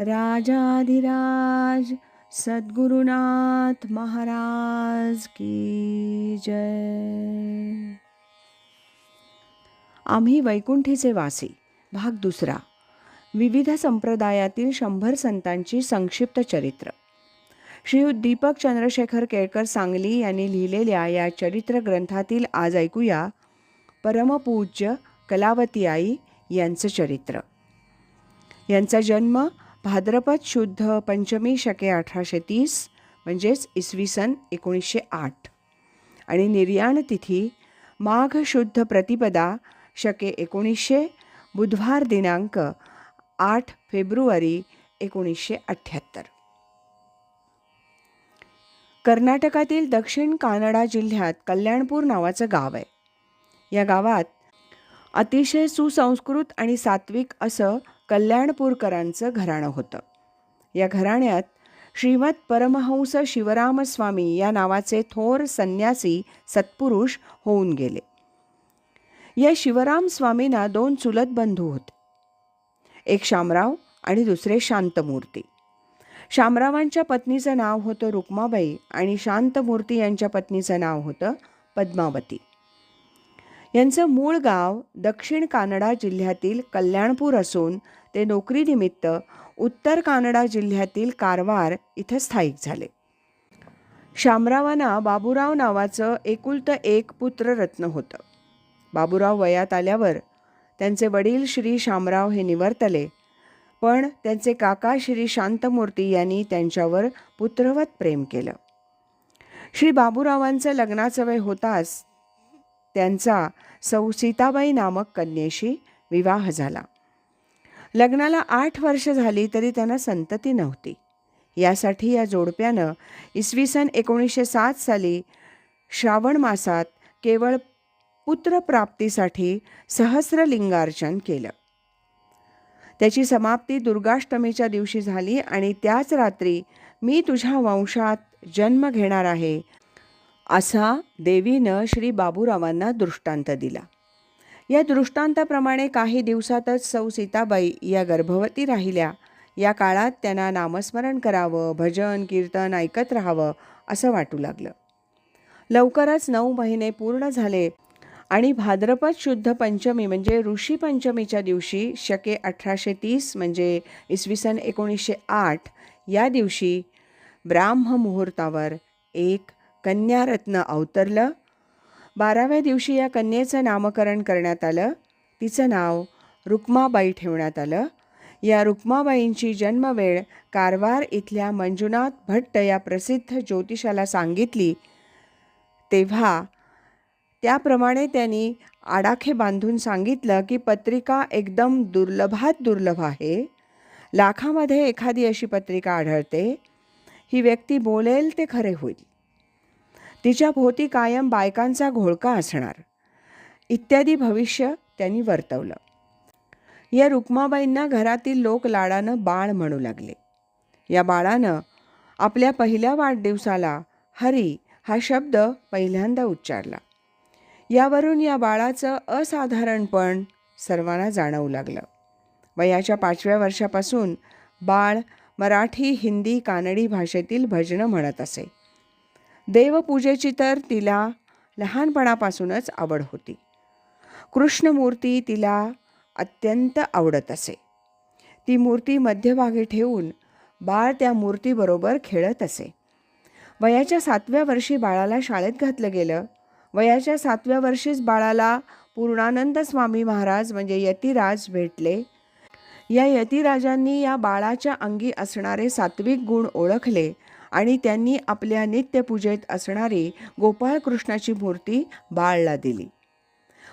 राजाधिराज सद्गुरुनाथ महाराज की जय. आम्ही वैकुंठीचे वासी भाग दुसरा. विविध संप्रदायातील शंभर संतांची संक्षिप्त चरित्र. श्रीयुत दीपक चंद्रशेखर केळकर सांगली यांनी लिहिलेल्या या चरित्र ग्रंथातील आज ऐकूया परमपूज्य कलावती आई यांचं चरित्र. यांचा जन्म भाद्रपद शुद्ध पंचमी शके अठराशे तीस म्हणजेच इसवी सन एकोणीसशे आठ. आणि निर्याण तिथी माघ शुद्ध प्रतिपदा शके एकोणीसशे बुधवार दिनांक आठ फेब्रुवारी एकोणीसशे अठ्ठ्याहत्तर कर्नाटकातील दक्षिण कानडा जिल्ह्यात कल्याणपूर नावाचं गाव आहे. या गावात अतिशय सुसंस्कृत आणि सात्विक असं कल्याणपूरकरांचं घराणं होतं. या घराण्यात श्रीमद परमहंस शिवरामस्वामी या नावाचे थोर संन्यासी सत्पुरुष होऊन गेले. या शिवराम स्वामींना दोन चुलत बंधू होते. एक शामराव आणि दुसरे शांतमूर्ती. शामरावांच्या पत्नीचं नाव होतं रुक्माबाई आणि शांतमूर्ती यांच्या पत्नीचं नाव होतं पद्मावती. यांचं मूळ गाव दक्षिण कानडा जिल्ह्यातील कल्याणपूर असून ते नोकरीनिमित्त उत्तर कानडा जिल्ह्यातील कारवार इथं स्थायिक झाले. शामरावांना बाबूराव नावाचं एकुलतं एक पुत्ररत्न होतं. बाबूराव वयात आल्यावर त्यांचे वडील श्री शामराव हे निवर्तले पण त्यांचे काका श्री शांतमूर्ती यांनी त्यांच्यावर पुत्रवत प्रेम केलं. श्री बाबूरावांचं लग्नाचं वय होताच त्यांचा सौ सीताबाई नामक कन्येशी विवाह झाला. लग्नाला आठ वर्ष झाली तरी त्यांना संतती नव्हती. यासाठी या जोडप्यानं इसवी सन एकोणीसशे सात साली श्रावण मासात केवळ पुत्रप्राप्तीसाठी सहस्रलिंगार्चन केलं. त्याची समाप्ती दुर्गाष्टमीच्या दिवशी झाली आणि त्याच रात्री मी तुझ्या वंशात जन्म घेणार आहे असा देवीनं श्री बाबूरावांना दृष्टांत दिला. या दृष्टांताप्रमाणे काही दिवसातच सौ सीताबाई या गर्भवती राहिल्या. या काळात त्यांना नामस्मरण करावं भजन कीर्तन ऐकत राहावं असं वाटू लागलं. लवकरच नऊ महिने पूर्ण झाले आणि भाद्रपद शुद्ध पंचमी म्हणजे ऋषी पंचमीच्या दिवशी शके अठराशे तीस म्हणजे इसवी सन एकोणीसशे आठ या दिवशी ब्राह्म मुहूर्तावर एक कन्यारत्न अवतरलं. बाराव्या दिवशी या कन्येचं नामकरण करण्यात आलं. तिचं नाव रुक्माबाई ठेवण्यात आलं. या रुक्माबाईंची जन्मवेळ कारवार इथल्या मंजुनाथ भट्ट या प्रसिद्ध ज्योतिषाला सांगितली. तेव्हा त्याप्रमाणे त्यांनी आडाखे बांधून सांगितलं की पत्रिका एकदम दुर्लभात दुर्लभ आहे. लाखामध्ये एखादी अशी पत्रिका आढळते. ही व्यक्ती बोलेल ते खरे होईल. तिच्या भोवती कायम बायकांचा घोळका असणार. इत्यादी भविष्य त्यांनी वर्तवलं. या रुक्माबाईंना घरातील लोक लाडानं बाळ म्हणू लागले. या बाळानं आपल्या पहिल्या वाढदिवसाला हरी हा शब्द पहिल्यांदा उच्चारला. यावरून या बाळाचं असाधारणपण सर्वांना जाणवू लागलं. वयाच्या पाचव्या वर्षापासून बाळ मराठी हिंदी कानडी भाषेतील भजनं म्हणत असे. देवपूजेची तर तिला लहानपणापासूनच आवड होती. कृष्णमूर्ती तिला अत्यंत आवडत असे. ती मूर्ती मध्यभागी ठेवून बाळ त्या मूर्तीबरोबर खेळत असे. वयाच्या सातव्या वर्षी बाळाला शाळेत घातलं गेलं. वयाच्या सातव्या वर्षीच बाळाला पूर्णानंद स्वामी महाराज म्हणजे यतिराज भेटले. या यतिराजांनी या बाळाच्या अंगी असणारे सात्विक गुण ओळखले. आणि त्यांनी आपल्या नित्यपूजेत असणारी गोपाळकृष्णाची मूर्ती बाळला दिली.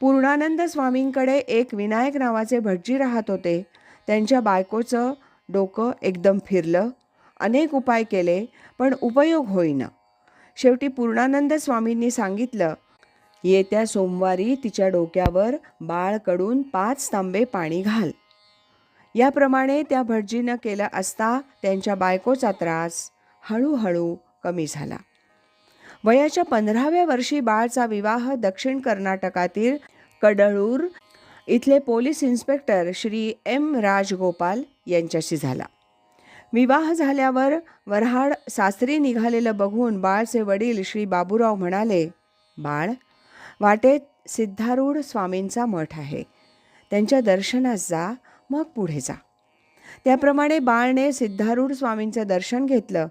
पूर्णानंद स्वामींकडे एक विनायक नावाचे भटजी राहत होते. त्यांच्या बायकोचं डोकं एकदम फिरलं. अनेक उपाय केले पण उपयोग होईना. शेवटी पूर्णानंद स्वामींनी सांगितलं येत्या सोमवारी तिच्या डोक्यावर बाळकडून पाच तांबे पाणी घाल. याप्रमाणे त्या भटजीनं केलं असता त्यांच्या बायकोचा त्रास. हळूहळू कमी झाला. वयाच्या पंधराव्या वर्षी बाळचा विवाह दक्षिण कर्नाटकातील कडळूर इथले police inspector Shri M Rajagopal यांच्याशी झाला. विवाह झाल्यावर वऱ्हाड सासरी निघालेलं बघून बाळचे वडील श्री बाबूराव म्हणाले बाळ वाटेत सिद्धारूढ स्वामींचा मठ आहे. त्यांच्या दर्शनास जा मग पुढे जा. त्याप्रमाणे बाळने सिद्धारूढ स्वामींचं दर्शन घेतलं.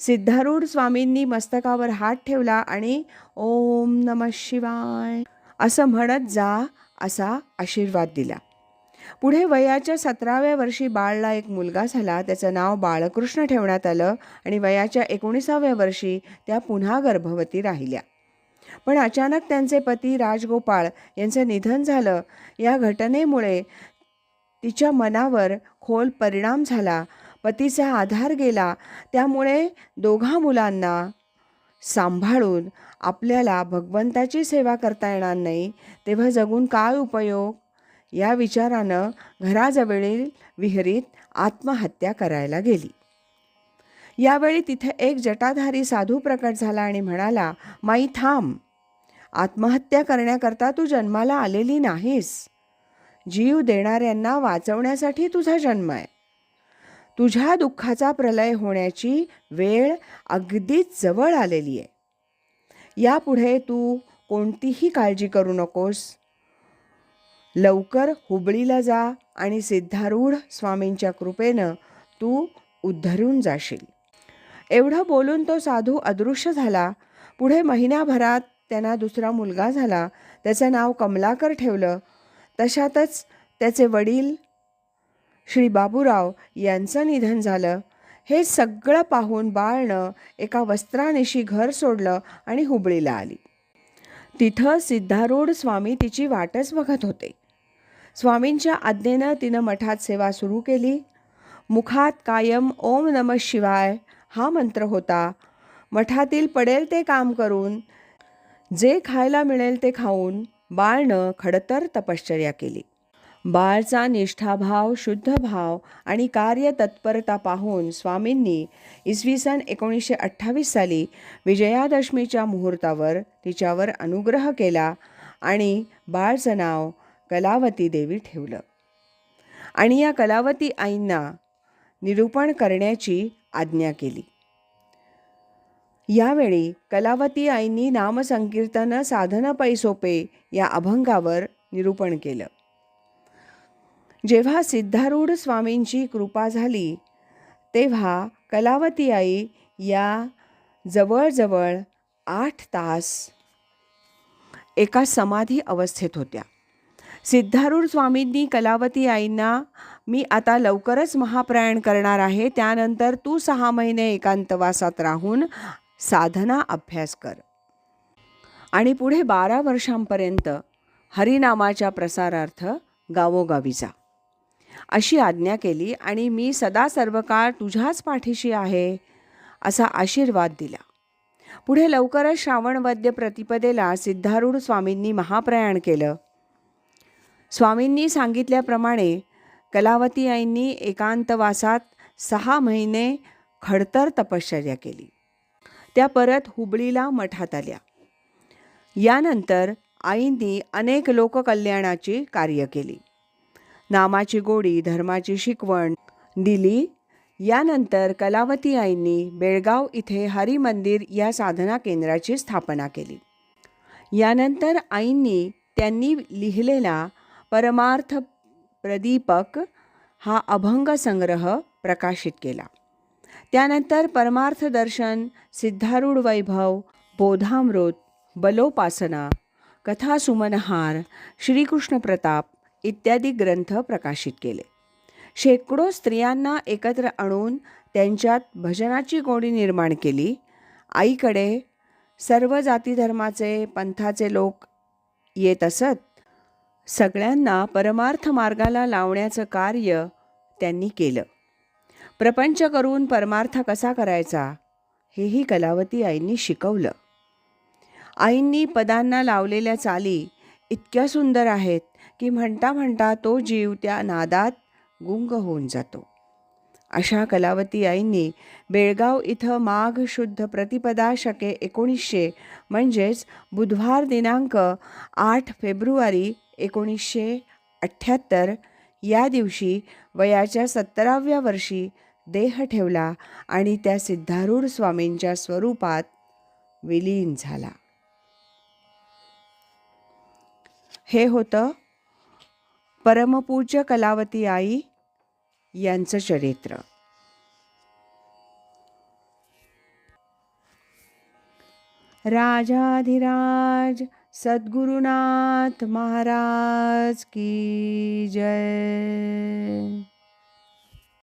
सिद्धारूढ स्वामींनी मस्तकावर हात ठेवला आणि ओम नम शिवाय असं म्हणत जा असा आशीर्वाद दिला. पुढे वयाच्या सतराव्या वर्षी बाळला एक मुलगा झाला. त्याचं नाव बाळकृष्ण ठेवण्यात आलं आणि वयाच्या एकोणीसाव्या वर्षी त्या पुन्हा गर्भवती राहिल्या. पण अचानक त्यांचे पती राजगोपाळ यांचं निधन झालं. या घटनेमुळे तिच्या मनावर खोल परिणाम झाला पतीचा आधार गेला त्यामुळे दोघा मुलांना सांभाळून आपल्याला भगवंताची सेवा करता येणार नाही. तेव्हा जगून काय उपयोग? या विचारानं घराजवळील विहिरीत आत्महत्या करायला गेली. यावेळी तिथे एक जटाधारी साधू प्रकट झाला आणि म्हणाला माई थांब. आत्महत्या करण्याकरता तू जन्माला आलेली नाहीस. जीव देणाऱ्यांना वाचवण्यासाठी तुझा जन्म आहे. तुझ्या दुःखाचा प्रलय होण्याची वेळ अगदीच जवळ आलेली आहे. यापुढे तू कोणतीही काळजी करू नकोस. लवकर हुबळीला जा आणि सिद्धारूढ स्वामींच्या कृपेनं तू उद्धरून जाशील. एवढं बोलून तो साधू अदृश्य झाला. पुढे महिन्याभरात त्यांना दुसरा मुलगा झाला. त्याचं नाव कमलाकर ठेवलं. तशातच त्याचे वडील श्री बाबूराव यांचं निधन झालं. हे सगळं पाहून बाळनं एका वस्त्रानिशी घर सोडलं आणि हुबळीला आली. तिथं सिद्धारूढ स्वामी तिची वाटच बघत होते. स्वामींच्या आज्ञेनं तिनं मठात सेवा सुरू केली. मुखात कायम ओम नम शिवाय हा मंत्र होता मठातील पडेल ते काम करून जे खायला मिळेल ते खाऊन बाळनं खडतर तपश्चर्या केली. बाळचा निष्ठाभाव शुद्ध भाव आणि कार्यतत्परता पाहून स्वामींनी इसवी सन एकोणीसशे अठ्ठावीस साली विजयादशमीच्या मुहूर्तावर तिच्यावर अनुग्रह केला आणि बाळचं नाव कलावती देवी ठेवलं. आणि या कलावती आईंना निरूपण करण्याची आज्ञा केली. यावेळी कलावती आईंनी नामसंकीर्तन साधन पैसोपे या अभंगावर निरूपण केलं. जेव्हा सिद्धारूढ स्वामींची कृपा झाली तेव्हा कलावती आई या जवळजवळ आठ तास एका समाधी अवस्थेत होत्या. सिद्धारूढ स्वामींनी कलावती आईंना मी आता लवकरच महाप्रयाण करणार आहे त्यानंतर तू सहा महिने एकांतवासात राहून साधना अभ्यास कर. आणि पुढे बारा वर्षांपर्यंत हरिनामाच्या प्रसारार्थ गावोगावी जा. अशी आज्ञा केली आणि मी सदा सर्व काळ तुझ्याच पाठीशी आहे असा आशीर्वाद दिला. पुढे लवकरच श्रावणवद्य प्रतिपदेला सिद्धारूढ स्वामींनी महाप्रयाण केलं. स्वामींनी सांगितल्याप्रमाणे कलावती आईंनी एकांतवासात सहा महिने खडतर तपश्चर्या केली. त्या परत हुबळीला मठात आल्या. यानंतर आईंनी अनेक लोककल्याणाची कार्य केली. नामाची गोडी धर्माची शिकवण दिली. यानंतर कलावती आईंनी बेळगाव इथे हरिमंदिर या साधना केंद्राची स्थापना केली. यानंतर आईंनी त्यांनी लिहिलेला परमार्थ प्रदीपक हा अभंग संग्रह प्रकाशित केला. त्यानंतर परमार्थ दर्शन सिद्धारूढ वैभव बोधामृत बलोपासना कथासुमनहार श्रीकृष्ण प्रताप इत्यादी ग्रंथ प्रकाशित केले. शेकडो स्त्रियांना एकत्र आणून त्यांच्यात भजनाची गोडी निर्माण केली. आईकडे सर्व जाती धर्माचे पंथाचे लोक येत असत. सगळ्यांना परमार्थ मार्गाला लावण्याचं कार्य त्यांनी केलं. प्रपंच करून परमार्थ कसा करायचा हेही कलावती आईंनी शिकवलं. आईंनी पदांना लावलेल्या चाली इतक्या सुंदर आहेत की म्हणता म्हणता तो जीव त्या नादात गुंग होऊन जातो. अशा कलावती आईंनी बेळगाव इथं माघ शुद्ध प्रतिपदा शके एकोणीसशे म्हणजेच बुधवार दिनांक आठ फेब्रुवारी एकोणीसशे अठ्ठ्याहत्तर या दिवशी वयाच्या सत्तराव्या वर्षी देह ठेवला आणि त्या सिद्धारूढ स्वामींच्या स्वरूपात विलीन झाला. हे होतं परमपूज्य कलावती आई यांचं चरित्र. राजाधिराज सद्गुरुनाथ महाराज की जय.